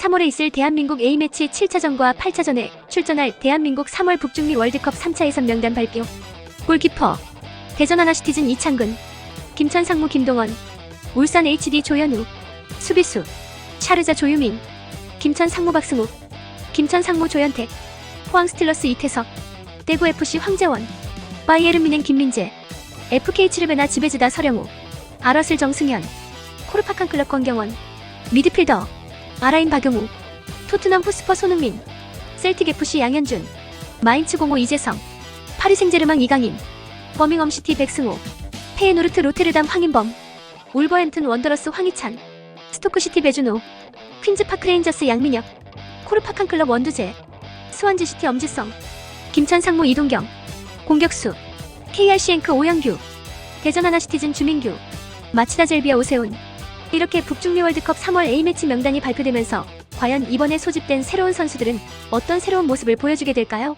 3월에 있을 대한민국 A매치 7차전과 8차전에 출전할 대한민국 3월 북중미 월드컵 3차 예선 명단 발표. 골키퍼 대전 하나시티즌 이창근 김천 상무 김동원 울산 HD 조현우 수비수 샤르자 조유민 김천 상무 박승우 김천 상무 조현택 포항 스틸러스 이태석 대구 FC 황재원 바이에른 미넨 김민재 FK 칠르베나 지베즈다 서령우 아러슬 정승현 코르파칸 클럽 권경원 미드필더 아라인 박용우 토트넘 후스퍼 손흥민 셀틱 FC 양현준 마인츠 공호 이재성 파리 생제르맹 이강인 버밍엄 시티 백승호 페에노르트 로테르담 황인범 울버햄튼 원더러스 황희찬 스토크 시티 배준호 퀸즈 파크 레인저스 양민혁 코르파칸 클럽 원두재 스완즈 시티 엄지성 김천 상무 이동경 공격수 KRC 앵크 오영규 대전 하나시티즌 주민규 마치다 젤비아 오세훈 이렇게 북중미 월드컵 3월 A매치 명단이 발표되면서 과연 이번에 소집된 새로운 선수들은 어떤 새로운 모습을 보여주게 될까요?